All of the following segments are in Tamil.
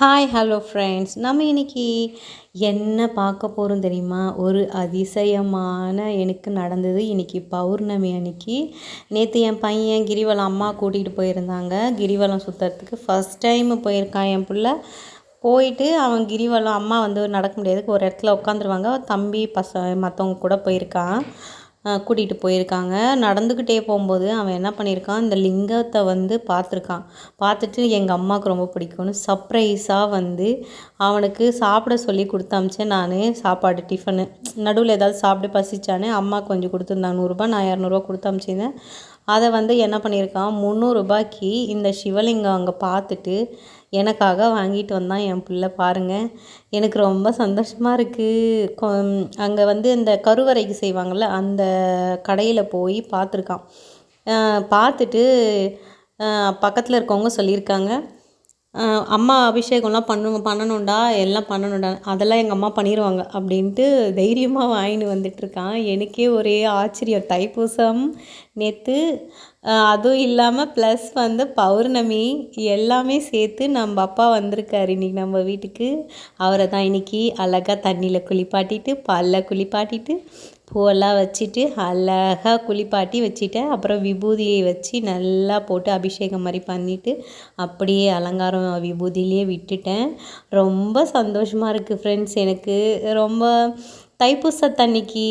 ஹாய் ஹலோ ஃப்ரெண்ட்ஸ் நம்ம இன்றைக்கி என்ன பார்க்க போகிறோம் தெரியுமா? ஒரு அதிசயமான எனக்கு நடந்தது இன்றைக்கி பௌர்ணமி அன்னைக்கு. நேற்று என் பையன் கிரிவலம் அம்மா கூட்டிகிட்டு போயிருந்தாங்க. கிரிவலம் சுற்றுறதுக்கு ஃபஸ்ட் டைம் போயிருக்கான் என் பிள்ளை. போயிட்டு அவன் கிரிவலம் அம்மா வந்து நடக்க முடியாதுக்கு ஒரு இடத்துல உட்காந்துருவாங்க. தம்பி பச மற்றவங்க கூட போயிருக்கான். கூட்டிகிட்டு போயிருக்காங்க. நடந்துக்கிட்டே போகும்போது அவன் என்ன பண்ணியிருக்கான் இந்த லிங்கத்தை வந்து பார்த்துருக்கான். பார்த்துட்டு எங்கள் அம்மாவுக்கு ரொம்ப பிடிக்கும்னு சர்ப்ரைஸாக வந்து அவனுக்கு சாப்பிட சொல்லி கொடுத்தாமிச்சேன் நான். சாப்பாடு டிஃபனு நடுவில் ஏதாவது சாப்பிட்டு பசிச்சானே அம்மா கொஞ்சம் கொடுத்துருந்தாங்க. நூறுரூபா நான் இரநூறுவா கொடுத்தாமிச்சிருந்தேன் அதை வந்து என்ன பண்ணியிருக்கான் முந்நூறுரூபாய்க்கு இந்த சிவலிங்கம் அங்கே பார்த்துட்டு எனக்காக வாங்கிட்டு வந்தான் என் பிள்ளை பாருங்கள் எனக்கு ரொம்ப சந்தோஷமாக இருக்குது அங்கே வந்து இந்த கருவறைக்கு செய்வாங்கள்ல அந்த கடையில் போய் பார்த்துருக்கான் பார்த்துட்டு பக்கத்தில் இருக்கவங்க சொல்லியிருக்காங்க. அம்மா அபிஷேகம்லாம் பண்ணுங்க பண்ணணும்டா எல்லாம் பண்ணணும்டா அதெல்லாம் எங்கள் அம்மா பண்ணிடுவாங்க அப்படின்ட்டு தைரியமாக வாங்கிட்டு வந்துட்டுருக்கான் எனக்கே ஒரே ஆச்சரியம் தைப்பூசம் நேற்று அதுவும் இல்லாமல் ப்ளஸ் வந்து பௌர்ணமி எல்லாமே சேர்த்து நம்ம அப்பா வந்திருக்காரு இன்றைக்கி நம்ம வீட்டுக்கு. அவரை தான் இன்றைக்கி அழகாக தண்ணியில் குளிப்பாட்டிட்டு பல்ல குளிப்பாட்டிட்டு பூவெல்லாம் வச்சுட்டு அழகாக குளிப்பாட்டி வச்சுட்டேன். அப்புறம் விபூதியை வச்சு நல்லா போட்டு அபிஷேகம் மாதிரி பண்ணிவிட்டு அப்படியே அலங்காரம் விபூதியிலே விட்டுட்டேன். ரொம்ப சந்தோஷமாக இருக்குது ஃப்ரெண்ட்ஸ் எனக்கு. ரொம்ப தைப்பூசத்தன்னைக்கு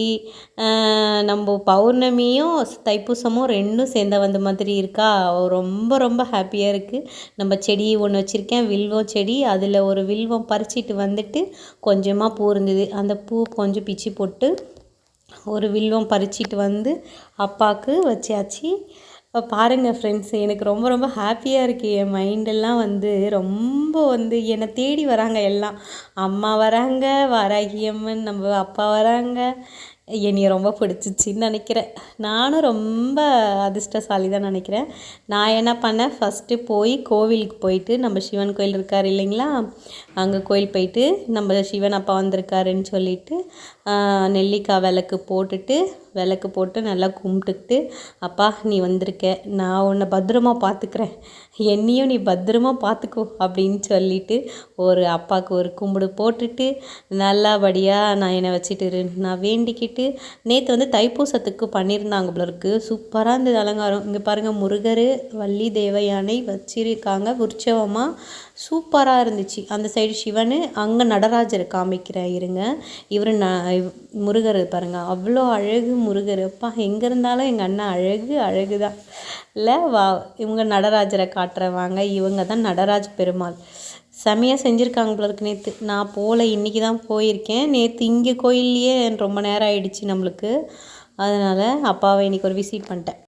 நம்ம பௌர்ணமியும் தைப்பூசமும் ரெண்டும் சேர்ந்த வந்த மாதிரி இருக்கா? ரொம்ப ரொம்ப ஹாப்பியாக இருக்குது நம்ம செடி ஒன்று வச்சுருக்கேன் வில்வம் செடி. அதில் ஒரு வில்வம் பறிச்சிட்டு வந்துட்டு கொஞ்சமாக பூ இருந்தது. அந்த பூ கொஞ்சம் பிச்சு போட்டு ஒரு வில்வம் பறிச்சிட்டு வந்து அப்பாவுக்கு வச்சாச்சு. பாருங்கள் ஃப்ரெண்ட்ஸ் எனக்கு ரொம்ப ரொம்ப ஹாப்பியாக இருக்குது என் மைண்டெல்லாம் வந்து ரொம்ப வந்து என்னை தேடி வராங்க எல்லாம். அம்மா வராங்க வாராகியம்மன் நம்ம அப்பா வராங்க. என்னையை ரொம்ப பிடிச்சிச்சின்னு நினைக்கிறேன். நானும் ரொம்ப அதிர்ஷ்டசாலி தான் நினைக்கிறேன். நான் என்ன பண்ணேன்? ஃபஸ்ட்டு போய் கோவிலுக்கு போயிட்டு நம்ம சிவன் கோயில் இருக்கார் இல்லைங்களா? அங்கே கோயில் போயிட்டு நம்ம சிவன் அப்பா வந்திருக்காருன்னு சொல்லிட்டு நெல்லிக்காய் விளக்கு போட்டுட்டு விளக்கு போட்டு நல்லா கும்பிட்டுக்கிட்டு அப்பா நீ வந்திருக்க. நான் உன்னை பத்திரமா பார்த்துக்கிறேன். என்னையும் நீ பத்திரமா பார்த்துக்கோ அப்படின்னு சொல்லிட்டு ஒரு அப்பாவுக்கு ஒரு கும்பிடு போட்டுட்டு நல்லபடியாக நான் என்னை வச்சுட்டு நான் வேண்டிக்கிட்டு நேற்று வந்து தைப்பூசத்துக்கு பண்ணியிருந்தாங்க போலருக்கு சூப்பராக இருந்தது அலங்காரம். இங்கே பாருங்கள் முருகர் வள்ளி தேவயானை வச்சிருக்காங்க. உற்சவமாக சூப்பராக இருந்துச்சு. அந்த சைடு சிவன் அங்கே நடராஜர் காமிக்கிறேன் இருங்க. இவர் ந முருகர் பாருங்கள் அவ்வளோ அழகு முருகர். அப்பா எங்கே இருந்தாலும் எங்கள் அண்ணன் அழகு அழகு தான் இல்லை வா இவங்க நடராஜரை காட்டுறவாங்க இவங்க தான் நடராஜ் பெருமாள். செமையாக செஞ்சுருக்காங்க போல இருக்கு நேற்று நான் போகல இன்றைக்கி தான் போயிருக்கேன். நேற்று இங்கே கோயில்லையே ரொம்ப நேரம் ஆயிடுச்சு நம்மளுக்கு. அதனால் அப்பாவை இன்றைக்கி ஒரு விசிட் பண்ணிட்டேன்.